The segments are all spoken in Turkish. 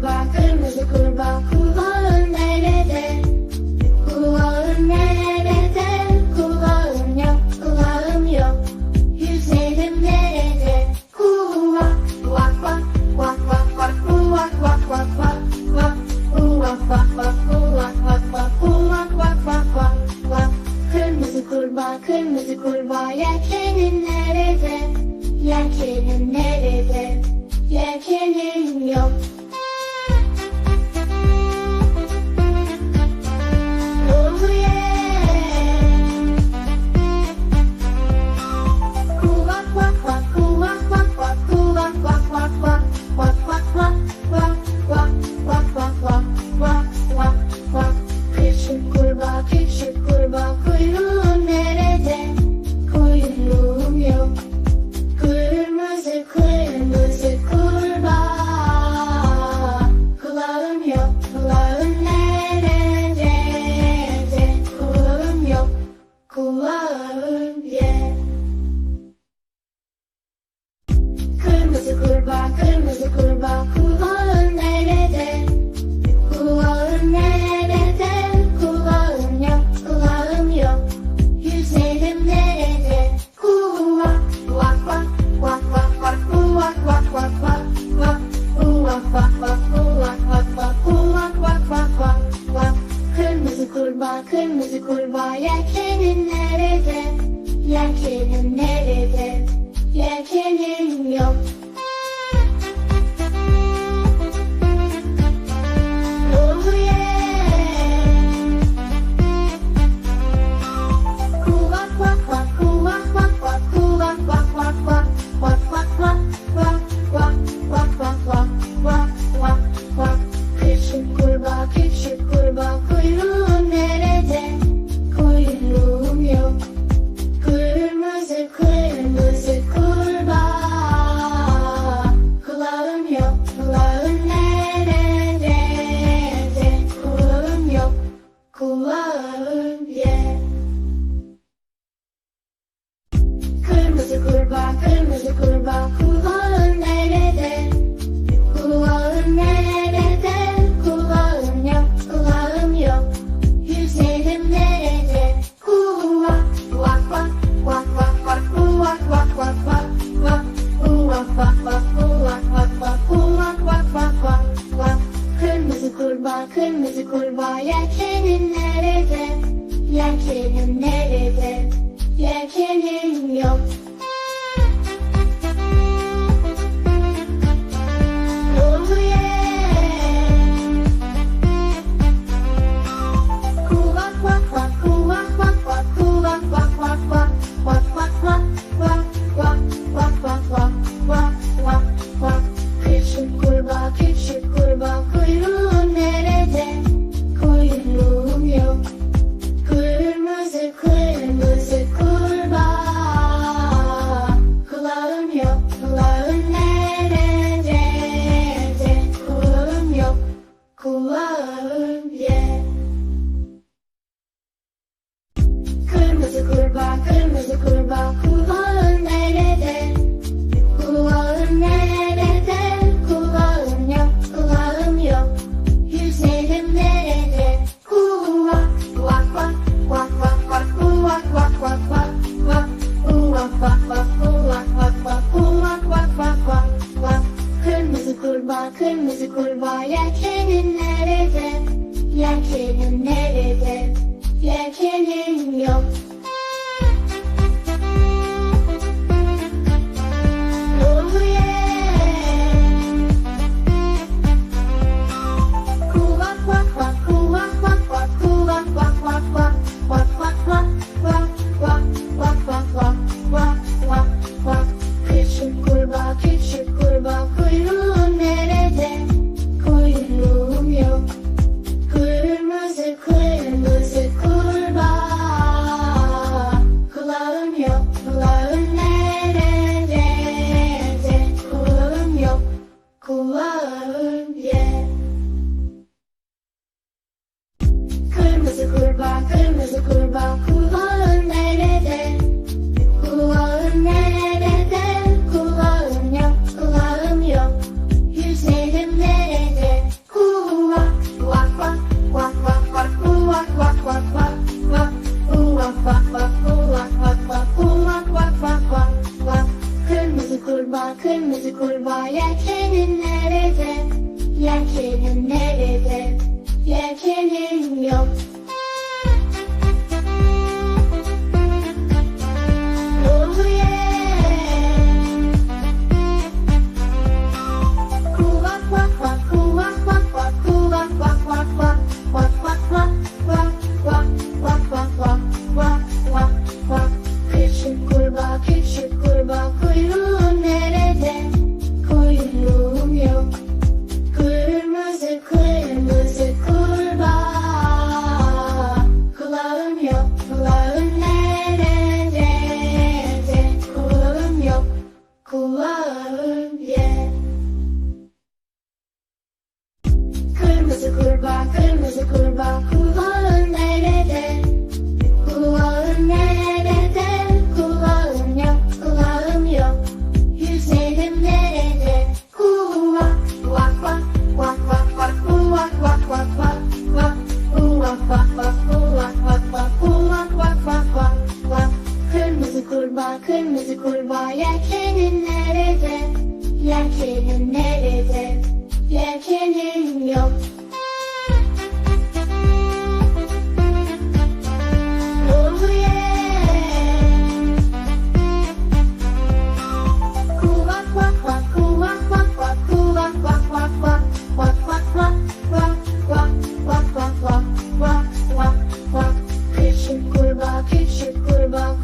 about things that could about kurbağa kırmızı kurbağa Yelkenin nerede? Yelkenin nerede? Yelkenin yok Bak kulağın nerede? Kulağın nerede? Kulağın yok, kulağın yok. Güzelim nerede? Kulak, kulak, kulak, kulak, kulak, kulak, kulak, kulak, kulak, kulak, kulak, kulak, kulak, kulak, kulak, kulak, kulak, kulak, kulak, kulak. Kırmızı kurbağa, kırmızı kurbağa, yelkenin nerede? Yelkenin nerede? Yelkenin Kırmızı kurbağa yelkenin nerede? Yelkenin nerede? love. Nerede? Yelkenim yok. Yelkenin nerede? Yelkenin nerede? Yelkenin yok. Küçük kurbağa, küçük kurbağa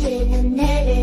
gecenin nereye